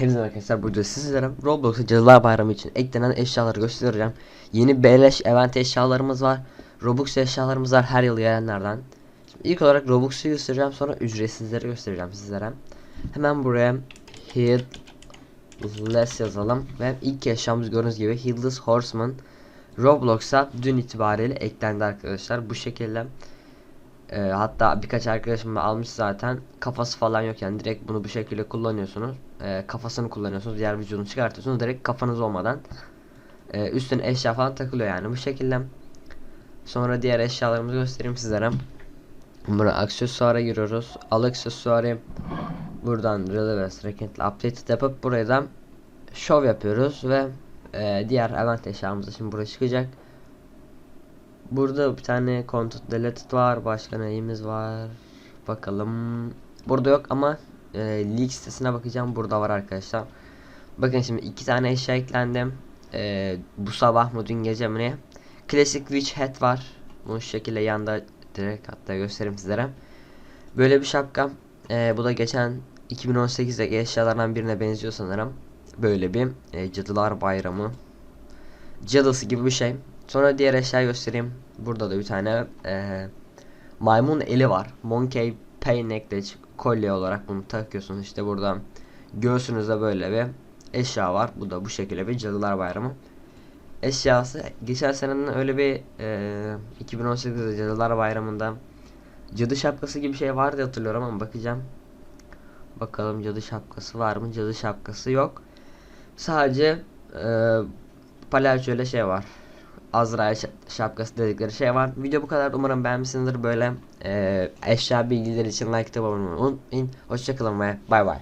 Hepinize arkadaşlar burada sizlere Roblox'a Cadılar Bayramı için eklenen eşyaları göstereceğim. Yeni beleş event eşyalarımız var. Robux eşyalarımız var her yıl gelenlerden. Şimdi ilk olarak Robux'u göstereceğim sonra ücretsizleri göstereceğim sizlere. Hemen buraya Headless yazalım ve ilk eşyamız gördüğünüz gibi Headless Horseman Roblox'a dün itibariyle eklendi arkadaşlar. Bu şekilde ee, hatta birkaç arkadaşım da almış zaten. Kafası falan yok yani direkt bunu bu şekilde kullanıyorsunuz. Ee, kafasını kullanıyorsunuz. Diğer vücudunu çıkartıyorsunuz. Direkt kafanız olmadan. Ee, üstüne eşya falan takılıyor yani bu şekilde. Sonra diğer eşyalarımızı göstereyim sizlere. Burada aksesuara giriyoruz. Al aksesuarı buradan Relevance Recently Updated yapıp buraya da show yapıyoruz ve e, diğer event eşyamız da şimdi buraya çıkacak. Burada bir tane content deleted var. Başka neyimiz var? Bakalım. Burada yok ama e, leak sitesine bakacağım. Burada var arkadaşlar. Bakın şimdi iki tane eşya eklendim. E, bu sabah mı dün gece mi ne? Classic Witch Hat var. Bu şekilde yanda direkt hatta göstereyim sizlere. Böyle bir şapka. E, bu da geçen 2018'deki eşyalardan birine benziyor sanırım. Böyle bir e, Cadılar Bayramı cadısı gibi bir şey. Sonra diğer eşya göstereyim. Burada da bir tane e, maymun eli var. Monkey Pay Necklace kolye olarak bunu takıyorsunuz. İşte burada göğsünüzde böyle bir eşya var. Bu da bu şekilde bir Cadılar Bayramı eşyası. Geçen senenin öyle bir e, 2018'de Cadılar Bayramı'nda cadı şapkası gibi şey vardı hatırlıyorum ama bakacağım. Bakalım cadı şapkası var mı? Cadı şapkası yok. Sadece e, palyaço ile şey var. Azrail şa- şapkası dedikleri şey var. Video bu kadar. Umarım beğenmişsinizdir. Böyle e, eşya bilgileri için like tıklamayı unutmayın. Hoşçakalın ve bay bay.